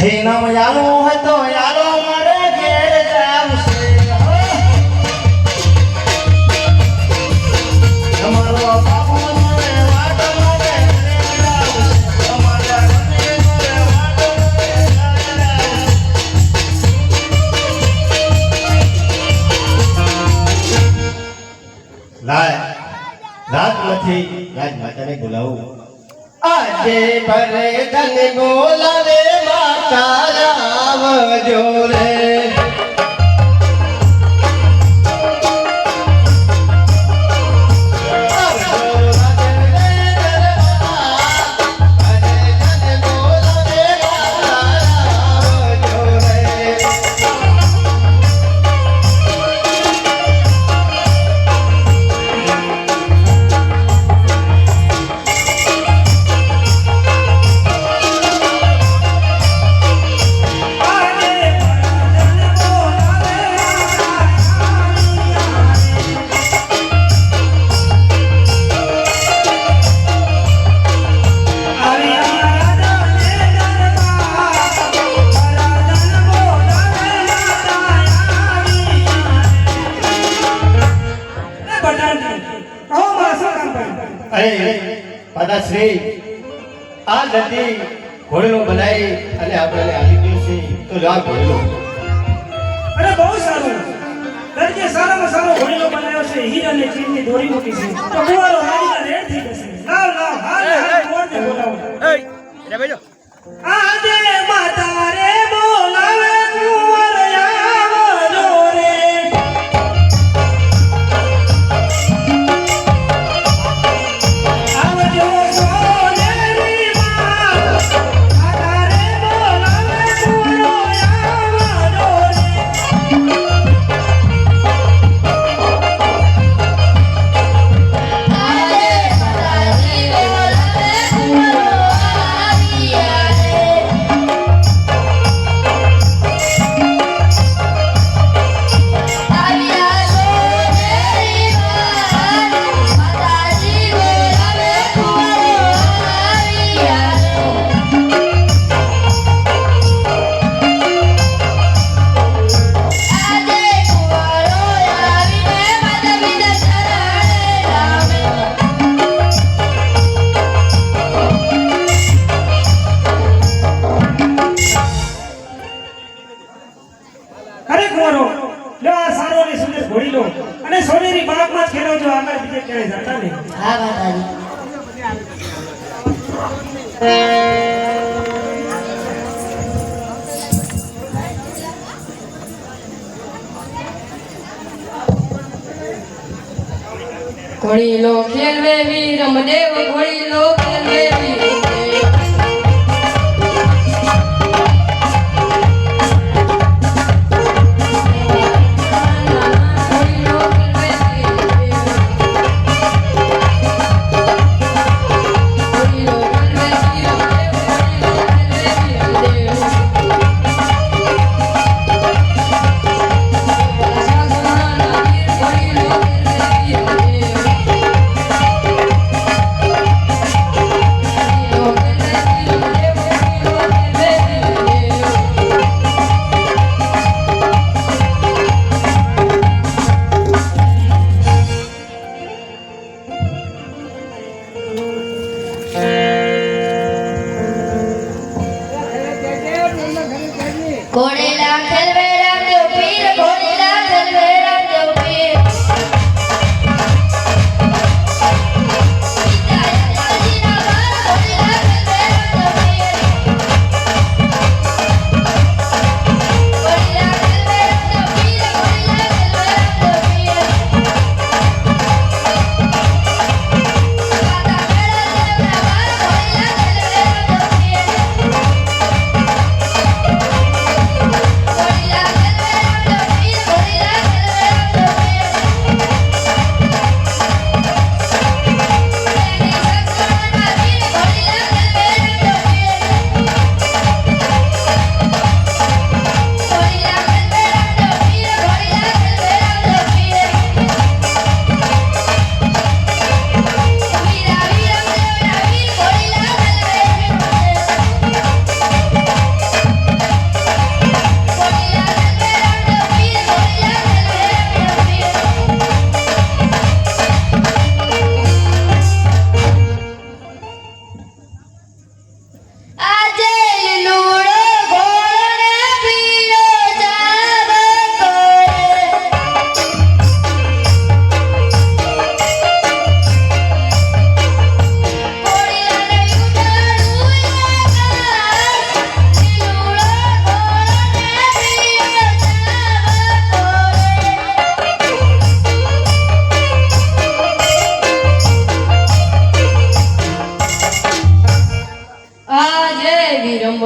હેનો યાલો હોય તો યાલો મારે ઘેર જાવશે. તમારો બાપુ મને વાટ મારે બોલાવું. આજે ભરે ધન બોલાવે તારા આવજો રે. હીર અને ચીરની દોરી મૂકી છે. તો કુંવરો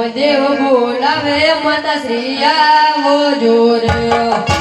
વીરમદેવ બોલાવે માતા શ્રી આવો જોર.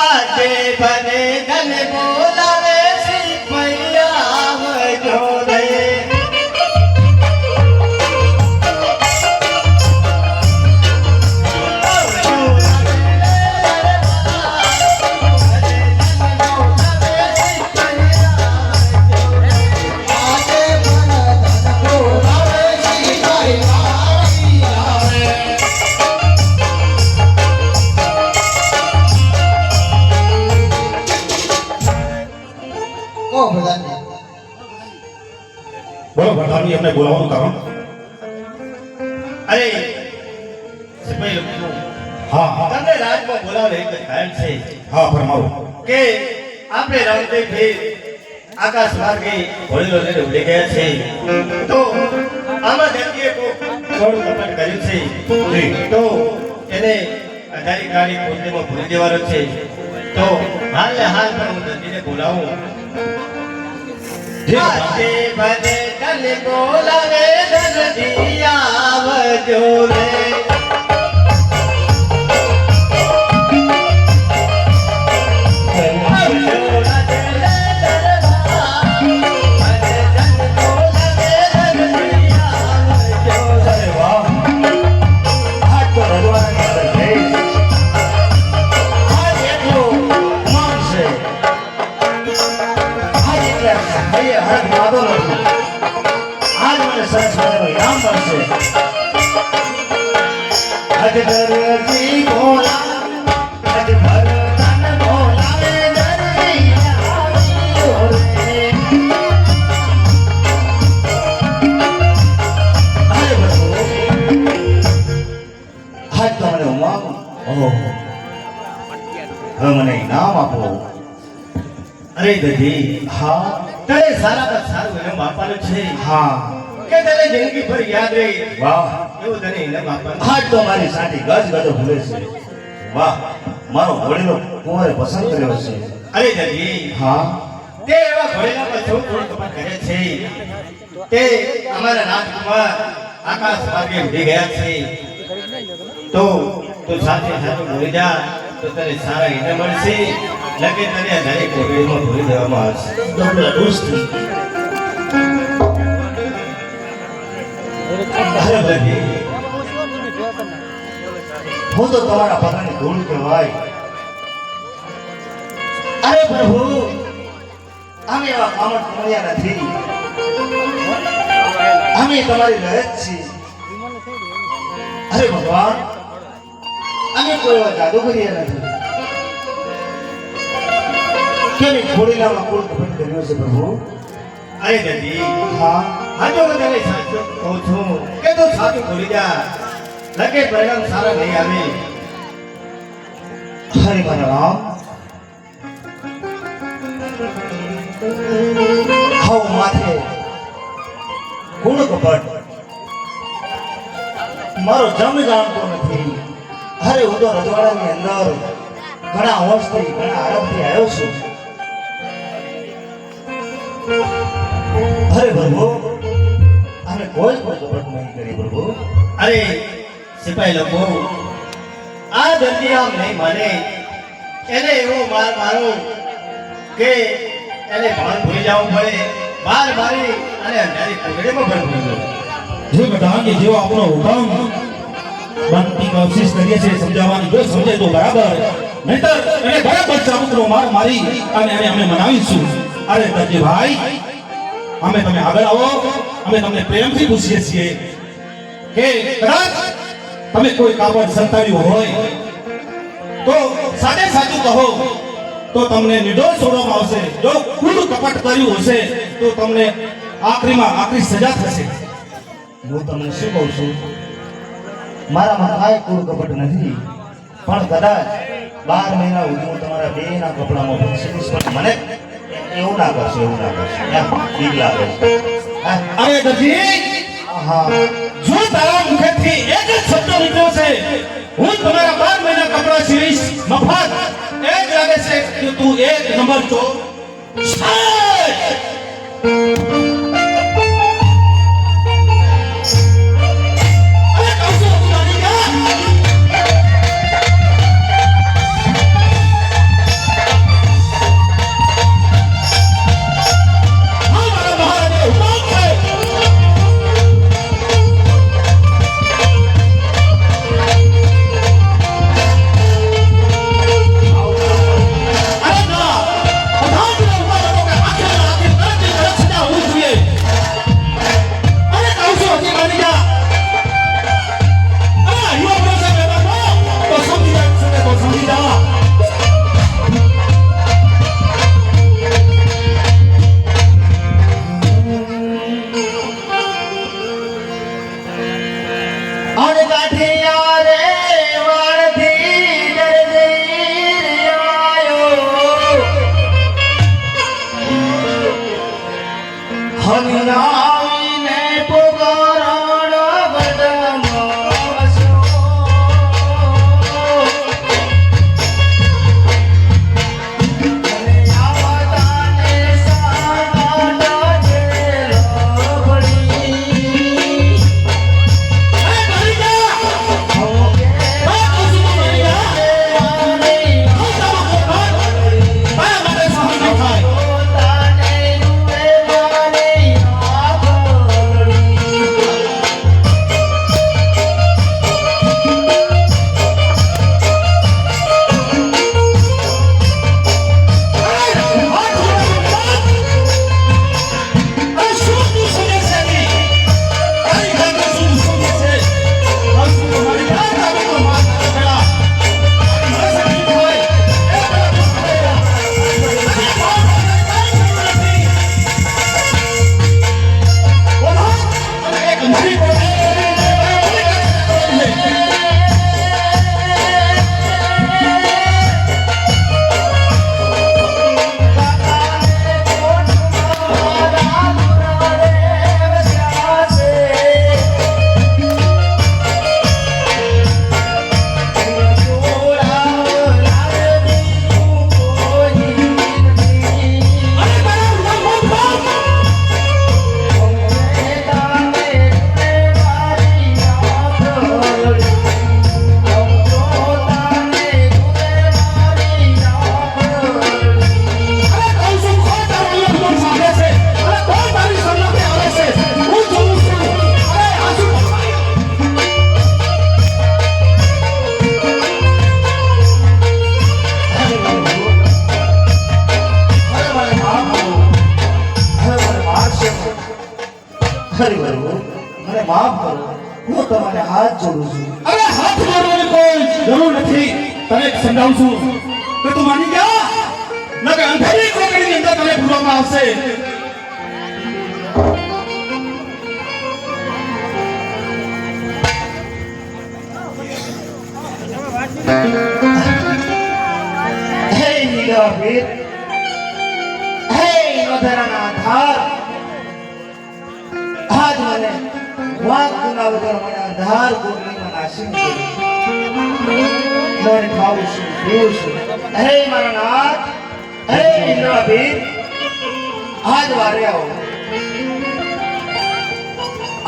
આજે ભલે ધન બોલાવે ભીર આકાશ માર્ગે ઘોડીલો લઈને ઉડી ગયા છે. તો આમાં દર્દીએ થોડું કપટ કર્યું છે. તો એને અઢારી કાળી પૂર્ણિમા ભૂલી દેવાનો છે. તો હાલ ને હાલ પણ હું દર્દીને બોલાવું. ભલે બોલાવે દર્દી આવજો રે. હરખ વાંધો નથી. આજ મને સરસ મજાનો ઇનામ મળશે. અગદરજી ભોલા હવે મને ઇનામ આપો. અરે દધી, હા તને પર સારું ઇનામ આપવાનું છે. હા. કે તને જિંદગી ભર યાદ રહી. વાહ. એવું તને ઇનામ આપવાનું. આજ તો મારી સાથી ગજ ગજો ભૂલે છે. વાહ. મારો વડીલો કુંવરે પસંદ કર્યો છે? અરે દધી હા. તે એવા ઘોડેલા પર સૌ થોડું તમારે કરે છે? તે અમારા રાજકુમાર આકાશ માર્ગે ઉડી ગયા છે. તો તું સાથે સાથે ભૂલી જા તો તને સારા ઇનામ મળશે. લગે તને દરેક કોગળીમાં ભૂલી દેવામાં આવશે. તો પેલા દોસ્તી હું તો તમારા પગની ધૂળ કહેવાય. અરે પ્રભુ અમે એવા કામત મળ્યા નથી. અમે તમારી લહેજ છીએ. અરે ભગવાન અમે કોઈ એવા જાદુ કર્યા નથી. કુલ કપટ કર્યો છે પ્રભુ. અરે દદી. હા. હા હું તને સાચું કહું છું. કે તું સાચું બોલી જા. લગે પરિણામ સારા નહીં આવે. હરે મારા રામ. હવ માથે. ગુણ કપટ મારો જમ જાણતો નથી. અરે હું તો રજવાડાની અંદર ઘણા વર્ષથી ઘણા આરંભથી આવ્યો છું. અરે પ્રભુ અમે કોઈ કોઈ કપટ નહીં કરી પ્રભુ. અરે સિપાહી લોકો, આ દર્દી આમ નહીં માને. એને એવો માર મારો કે એને ભાન ભૂલી જવું પડે. બાર મારી અને અંધારી પગડીમાં પણ ભૂલી જે કે જેવો આપણો હુકમ બનતી કોશિશ કરીએ છીએ સમજાવવાની, જો સમજે તો બરાબર. નહીતર એને બરાબર ચાબુકનો માર મારી અને એને અમે મનાવીશું. અરે દરજીભાઈ અમે તમે આગળ આવો, અમે તમને પ્રેમથી પૂછીએ છીએ. કે કદાચ તમે કોઈ કાપડ સંતાવ્યું હોય, તો સાચે સાચું કહો, તો તમને નિર્દોષ છોડવામાં આવશે. જો કુલ કપટ કર્યું હશે, તો તમને આખરીમાં આખરી સજા થશે. હું તમને શું કહું છું? મારામાં કાંઈ કુળ કપટ નથી, પણ કદાચ બાર મહિના સુધી હું તમારા બે ના કપડામાં ભૂસીશ પણ મને એવું ના કરશો એવું ના કરશો. બીક લાગે? અરે હા જો તારા મુખેથી એક જ શબ્દ નીકળ્યો છે હું તમારા બાર મહિના કપડા સીવીશ મફત. એ જ લાગે છે કે તું એક નંબર છે ભેદ હે નોધારાના આધાર આજ મને વાંક ગુના વગર મને આધાર ગુણની મને આશીન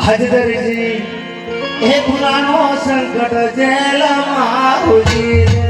હજદરજી, એ ગુનાનો સંકટ જેલ મારું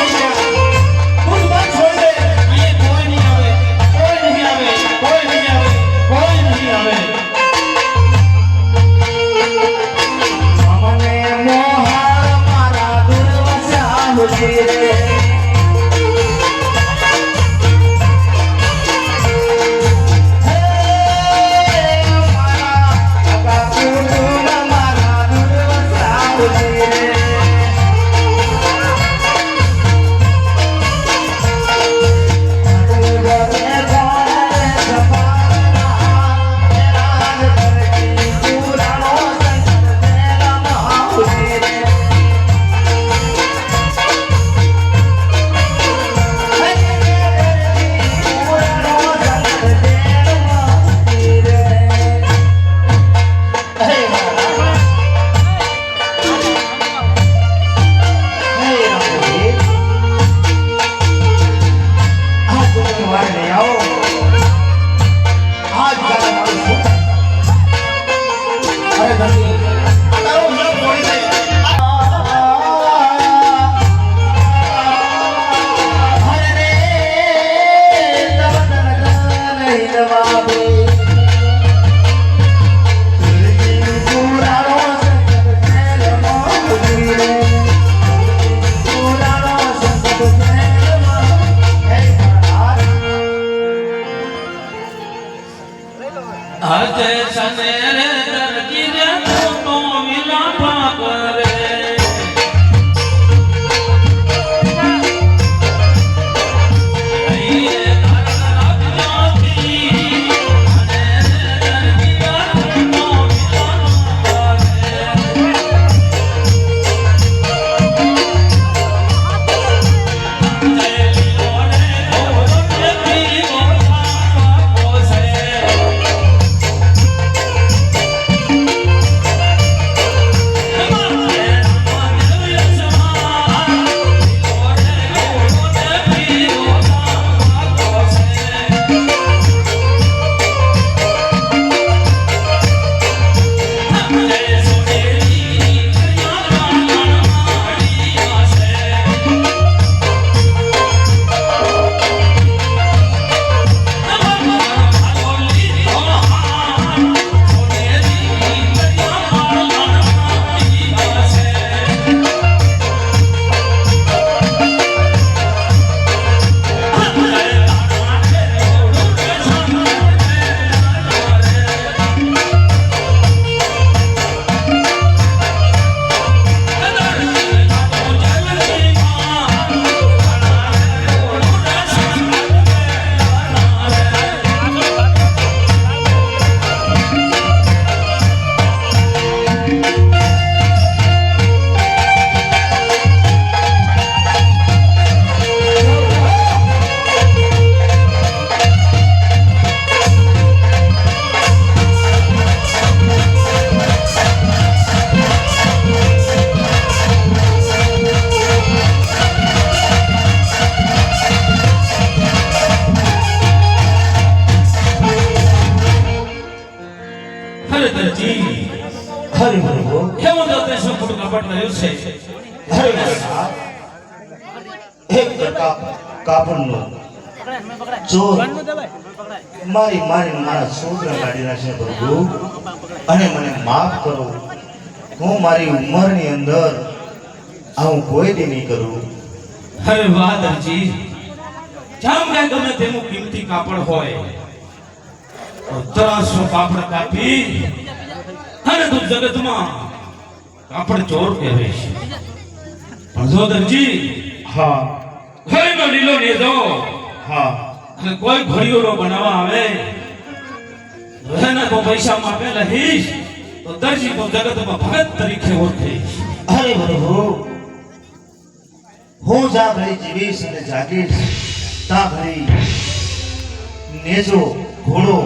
Thank you. હજ સનેરે મારી મારી છોકરા કાઢી નાખશે પ્રભુ. અને મને માફ કરો. હું મારી ઉંમરની અંદર આવું કોઈ દી નહીં કરું. અરે વાહ દરજી જામ કે ગમે તેનું કિંમતી કાપડ હોય. ત્રણસો કાપડ કાપી અને તું જગતમાં કાપડ ચોર કહેવાય છે. પણ જો દરજી હા. ઘડીનો લીલો નેજો. હા. અને કોઈ ઘડીઓનો બનાવવા આવે. એને તો પૈસા માપે લહીશ તો દરજી તો જગતમાં ભગત તરીકે ઓળખીશ અરે પ્રભુ હું. જ્યાં ઘડી જીવીશ અને જાગીશ. ત્યાં ઘડી નેજો ઘોડો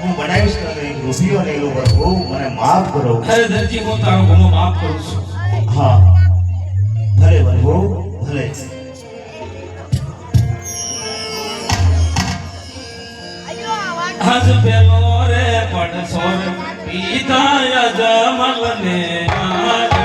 હું બનાવીશ ને રૂપિયો ને એલો પ્રભુ મને માફ કરો. અરે દરજી હું તારો ગુનો માફ કરું છું. હા. ભલે પ્રભુ ભલે. પેલો પડશો પિતા યજમલ ને મારે